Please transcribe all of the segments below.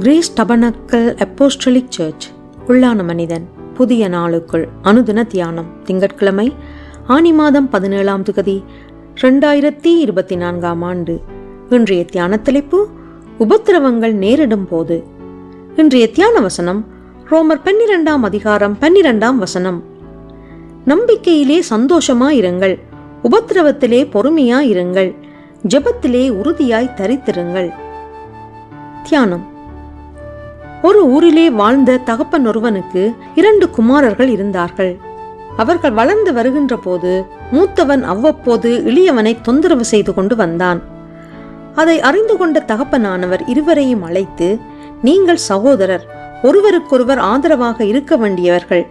Grace tabernacle apostolic search உள்ளான மனிதன் புதிய நாளுக்குள் அனுதின தியானம் திங்கட்கிழமை ஆனி மாதம் பதினேழாம் திகதி ரெண்டாயிரத்தி இருபத்தி நான்காம் ஆண்டு. இன்றைய தியான தலைப்பு உபத்திரவங்கள் நேரிடும் போது. இன்றைய தியான வசனம் ரோமர் பன்னிரெண்டாம் அதிகாரம் பன்னிரெண்டாம் வசனம். நம்பிக்கையிலே சந்தோஷமாயிருங்கள் உபத்திரவத்திலே பொறுமையாயிருங்கள் ஜெபத்திலே உறுதியாய் தரித்திருங்கள். தியானம். ஒரு ஊரிலே வாழ்ந்த தகப்பன் ஒருவனுக்கு இரண்டு குமாரர்கள் இருந்தார்கள். அவர்கள் வளர்ந்து வருகின்ற போது மூத்தவன் அவ்வப்போது இளையவனை தொந்தரவு செய்து கொண்டு வந்தான். அதை அறிந்து கொண்ட தகப்பனானவர் இருவரையும் அழைத்து நீங்கள் சகோதரர் ஒருவருக்கொருவர் ஆதரவாக இருக்க வேண்டியவர்கள்.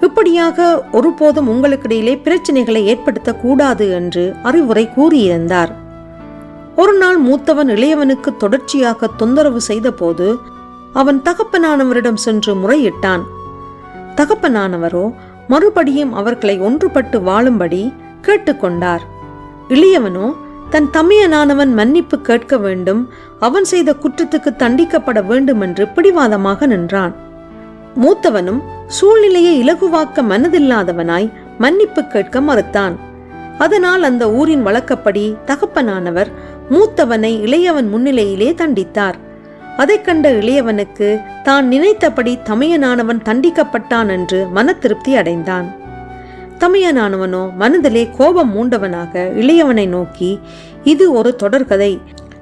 இப்படியாக ஒருபோதும் உங்களுக்கிடையிலே பிரச்சனைகளை ஏற்படுத்தக்கூடாது என்று அறிவுரை கூறியிருந்தார். ஒரு நாள் மூத்தவன் இளையவனுக்கு தொடர்ச்சியாக தொந்தரவு செய்தபோது அவன் தகப்பனானவரிடம் சென்று முறையிட்டான். தகப்பனானவரோ மறுபடியும் அவர்களை ஒன்றுபட்டு வாழும்படி கேட்டுக்கொண்டார். இளையவனோ தன் தமையனானவன் மன்னிப்பு கேட்க வேண்டும் அவன் செய்த குற்றத்துக்கு தண்டிக்கப்பட வேண்டும் என்று பிடிவாதமாக நின்றான். மூத்தவனும் சூழ்நிலையை இலகுவாக்க மனதில்லாதவனாய் மன்னிப்பு கேட்க மறுத்தான். அதனால் அந்த ஊரின் வழக்கப்படி தகப்பனானவர் மூத்தவனை இளையவன் முன்னிலையிலே தண்டித்தார். அதைக் கண்ட இளையவனுக்கு தான் நினைத்தபடி தமையனானவன் தண்டிக்கப்பட்டான் என்று மன திருப்தி அடைந்தான். தமையனானவனோ மனதிலே கோபம் மூண்டவனாக இளையவனை நோக்கி இது ஒரு தொடர்கதை.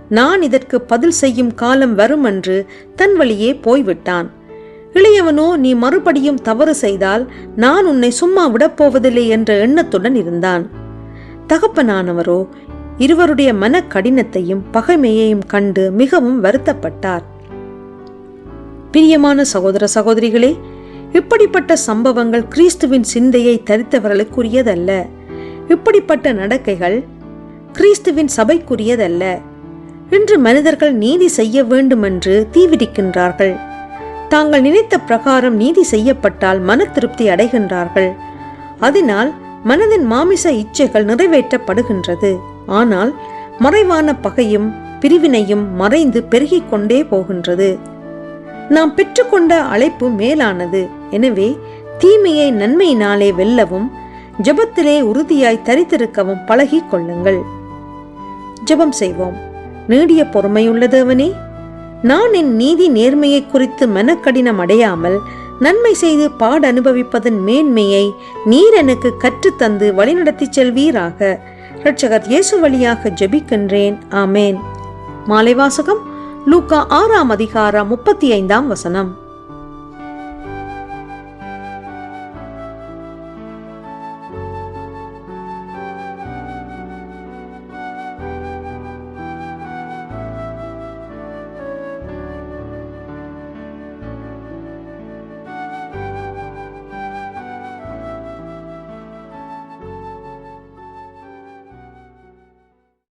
நான் இதற்கு பதில் செய்யும் காலம் வரும் என்று தன் வழியே போய்விட்டான். இளையவனோ நீ மறுபடியும் தவறு செய்தால் நான் உன்னை சும்மா விடப்போவதில்லை என்ற எண்ணத்துடன் இருந்தான். தகப்பனானவரோ இருவருடைய மன கடினத்தையும் பகைமையையும் கண்டு மிகவும் வருத்தப்பட்டார். பிரியமான சகோதர சகோதரிகளே இப்படிப்பட்ட சம்பவங்கள் கிறிஸ்துவின் சிந்தையை தரித்தவர்களுக்குரியதல்ல. இப்படிப்பட்ட நடக்கைகள் கிறிஸ்துவின் சபைக்குரியதல்ல. இன்று மனிதர்கள் நீதி செய்ய வேண்டுமென்று தீவிரிக்கின்றார்கள். தாங்கள் நினைத்த பிரகாரம் நீதி செய்யப்பட்டால் மன திருப்தி அடைகின்றார்கள். அதனால் மனதின் மாமிச இச்சைகள் நிறைவேற்றப்படுகின்றது. ஆனால் மறைவான பகையும் பிரிவினையும் மறைந்து பெருகிக் கொண்டே போகின்றது. நாம் பெற்றுக்கொண்ட அழைப்பு மேலானது. எனவே தீமையை நன்மையினாலே வெல்லவும் ஜெபத்திலே உறுதியாய் தரித்திருக்கவும் பழகிக் கொள்ளுங்கள். ஜெபம் செய்வோம். நீடிய பொறுமையுள்ளதவனே நான் என் நீதி நேர்மையை குறித்து மனக்கடினம் அடையாமல் நன்மை செய்து பாட அனுபவிப்பதன் மேன்மையை நீர் எனக்கு கற்றுத்தந்து வழிநடத்திச் செல்வீராக. ரட்சகர் இயேசு வழியாக ஜெபிக்கின்றேன். ஆமேன். மாலை வாசகம் லூக்கா ஆறாம் அதிகாரம் முப்பத்தி ஐந்தாம் வசனம்.